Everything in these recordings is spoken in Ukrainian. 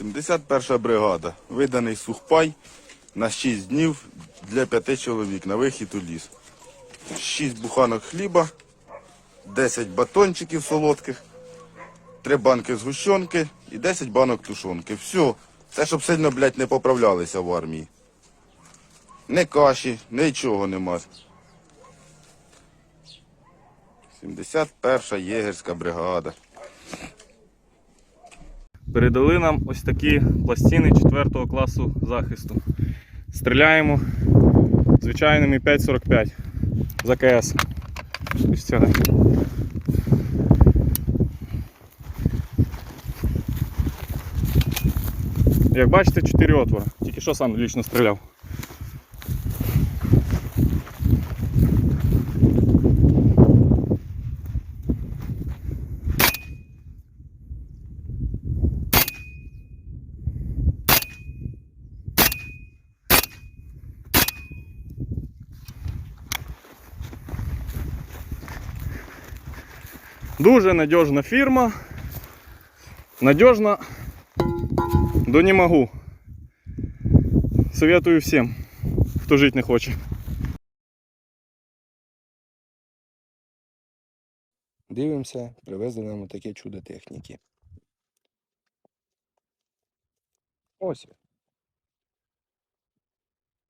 71 бригада. Виданий сухпай на 6 днів для 5 чоловік на вихід у ліс. 6 буханок хліба, 10 батончиків солодких, 3 банки згущенки і 10 банок тушонки. Все. Це щоб сильно, блядь, не поправлялися в армії. Не каші, нічого нема. 71 єгерська бригада. Передали нам ось такі пластини 4 класу захисту. Стріляємо звичайними 5,45 за КС. Як бачите, 4 отвора. Тільки що сам лічно стріляв. Дуже надіжна фірма. Надіжна до не могу. Советую всім, хто жити не хоче. Дивимося, привезли нам таке чудо техніки. Ось.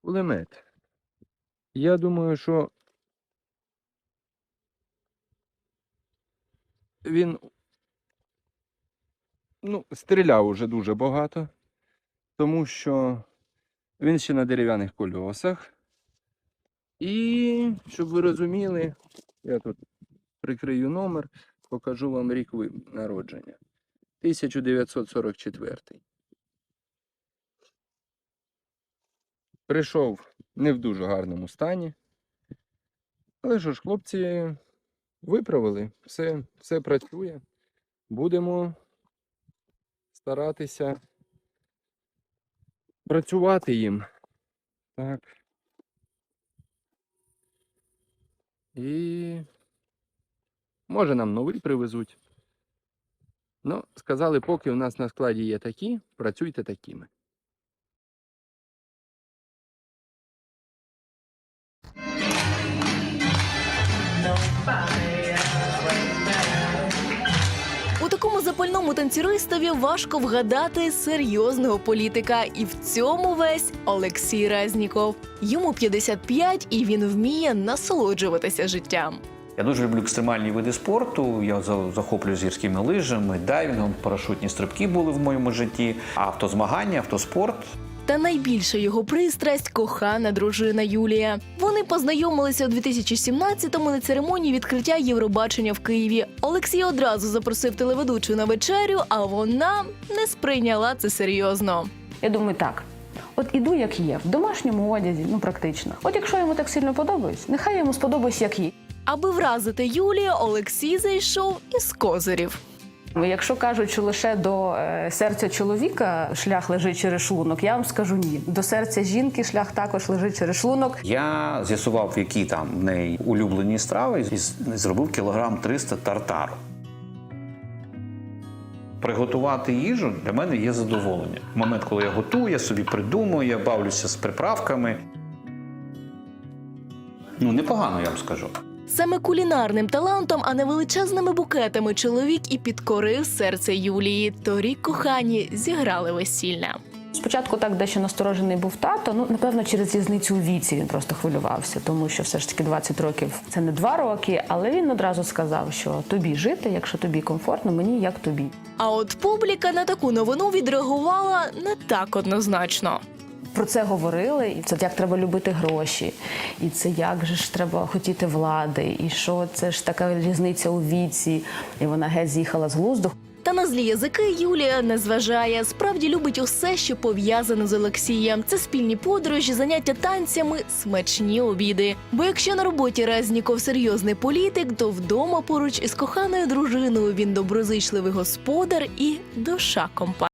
Кулемет. Я думаю, що він ну, стріляв уже дуже багато, тому що він ще на дерев'яних кольосах. І, щоб ви розуміли, я тут прикрию номер, покажу вам рік народження. 1944. Прийшов не в дуже гарному стані. Але що ж, хлопці виправили, все, все працює. Будемо старатися працювати їм. Так. І Може, нам новий привезуть. Ну, сказали, поки у нас на складі є такі, працюйте такими. Запальному танцюристові важко вгадати серйозного політика, і в цьому весь Олексій Резніков. Йому 55, і він вміє насолоджуватися життям. Я дуже люблю екстремальні види спорту. Я за- захоплююсь гірськими лижами, дайвінгом, парашутні стрибки були в моєму житті, автозмагання, автоспорт. Та найбільша його пристрасть кохана дружина Юлія. Вони познайомилися у 2017-му на церемонії відкриття Євробачення в Києві. Олексій одразу запросив телеведучу на вечерю, а вона не сприйняла це серйозно. Я думаю, так. От іду, як є, в домашньому одязі, ну практично. От якщо йому так сильно подобається, нехай йому сподобається, як є. Аби вразити Юлію, Олексій зайшов із козирів. Якщо кажуть, що лише до е, серця чоловіка шлях лежить через шлунок, я вам скажу ні. До серця жінки шлях також лежить через шлунок. Я з'ясував, які там в неї улюблені страви, і зробив кілограм 300 тартару. Приготувати їжу для мене є задоволення. В момент, коли я готую, я собі придумую, я бавлюся з приправками. Ну, непогано, я вам скажу. Саме кулінарним талантом, а не величезними букетами чоловік і підкорив серце Юлії. Торік кохані зіграли весілля. Спочатку так дещо насторожений був тато. Ну, напевно, через різницю у віці він просто хвилювався, тому що все ж таки 20 років це не 2 роки, але він одразу сказав, що тобі жити, якщо тобі комфортно, мені як тобі. А от публіка на таку новину відреагувала не так однозначно. Про це говорили, і це як треба любити гроші, і це як же ж треба хотіти влади, і що це ж така різниця у віці, і вона геть з'їхала з глузду. Та на злі язики Юлія не зважає. Справді любить усе, що пов'язане з Олексієм. Це спільні подорожі, заняття танцями, смачні обіди. Бо якщо на роботі Резніков серйозний політик, то вдома поруч із коханою дружиною він доброзичливий господар і душа компанії.